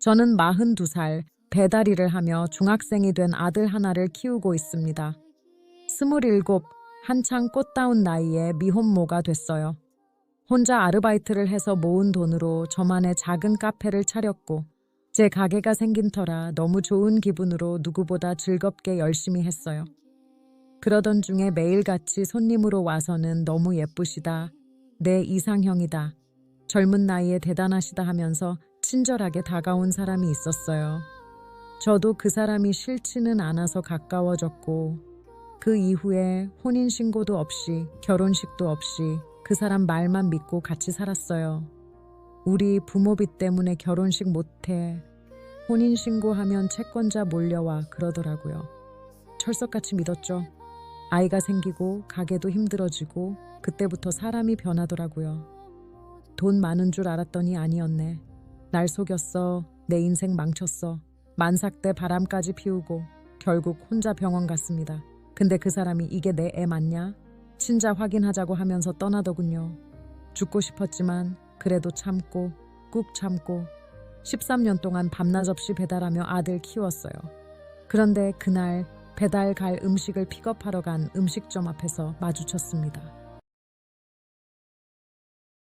저는 42살 배달 일을 하며 중학생이 된 아들 하나를 키우고 있습니다. 27, 한창 꽃다운 나이에 미혼모가 됐어요. 혼자 아르바이트를 해서 모은 돈으로 저만의 작은 카페를 차렸고 제 가게가 생긴 터라 너무 좋은 기분으로 누구보다 즐겁게 열심히 했어요. 그러던 중에 매일같이 손님으로 와서는 너무 예쁘시다. 내 이상형이다. 젊은 나이에 대단하시다 하면서 친절하게 다가온 사람이 있었어요. 저도 그 사람이 싫지는 않아서 가까워졌고 그 이후에 혼인신고도 없이 결혼식도 없이 그 사람 말만 믿고 같이 살았어요. 우리 부모비 때문에 결혼식 못해. 혼인신고하면 채권자 몰려와 그러더라고요. 철석같이 믿었죠. 아이가 생기고 가게도 힘들어지고 그때부터 사람이 변하더라고요. 돈 많은 줄 알았더니 아니었네. 날 속였어. 내 인생 망쳤어. 만삭대 바람까지 피우고 결국 혼자 병원 갔습니다. 근데 그 사람이 이게 내 애 맞냐? 친자 확인하자고 하면서 떠나더군요. 죽고 싶었지만 그래도 참고 꾹 참고 13년 동안 밤낮 없이 배달하며 아들 키웠어요. 그런데 그날 배달 갈 음식을 픽업하러 간 음식점 앞에서 마주쳤습니다.